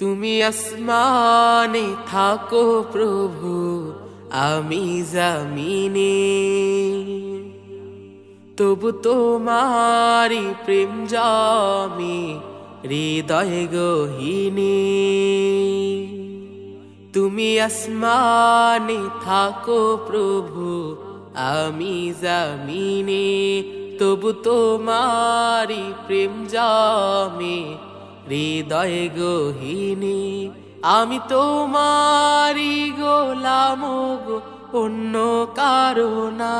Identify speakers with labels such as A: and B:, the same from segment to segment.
A: তুমি আসমানে থাকো প্রভু, আমি জামিনে। তবু তোমারি প্রেম জমি, হৃদয় গহিনী। তুমি আসমানে থাকো প্রভু, আমি জামিনে। তবু তোমারি প্রেম জমে হৃদয় গহিনী, আমি তোমারি গোলাম গো, অন্য কারণা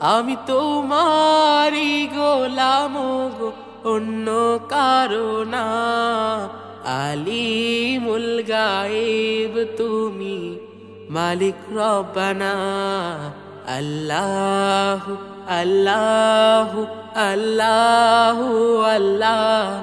A: আমি তোমারি গোলাম গো, অন্য কারণা আলিমুল গায়েব তুমি, মালিক রব্বানা। আল্লাহ আল্লাহ আল্লাহ আল্লাহ।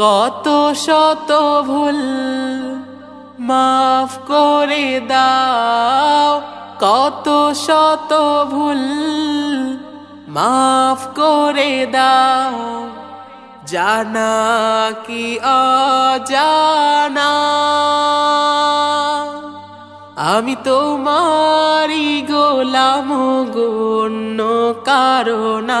A: কত শত ভুল মাফ করে দাও, কত শত ভুল মাফ করে দাও। জানা কি অজানা? আমি তোমারি গোলাম গণ্য কারণা।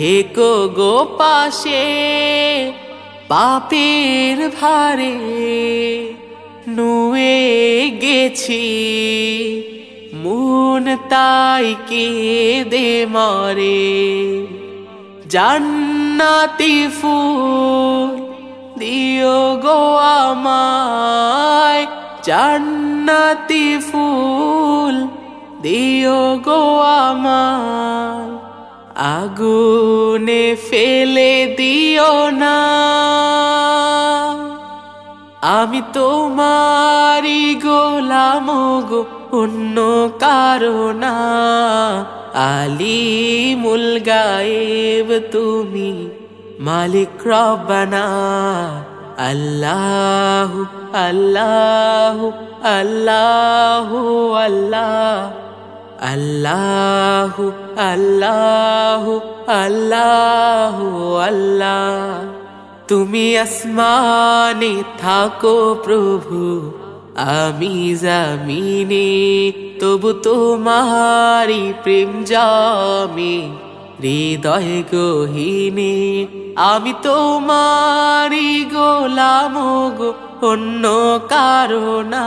A: থেকো গো পাশে, পাপের ভারে নুয়ে গেছি। মন তাই দে মরে, জান্নাতি ফুল দিও গো আমায়। জান্নাতি ফুল দিও গো আমায়। আগুনে ফেলে দিও না। আমি তোমারি গোলাম গো, অন্য কারণা আলিমুল গায়েব তুমি মালিক রব্বানা। আল্লাহ আল্লাহ আল্লাহ আল্লাহ। আল্লাহ আল্লাহ আল্লাহ আল্লাহ। তুমি আসমানে থাকো প্রভু, আমি জামিনে, তবু তোমারি প্রেম জামে, হৃদয় গহিনে, আমি তোমারি গোলাম গো, অন্য কারণা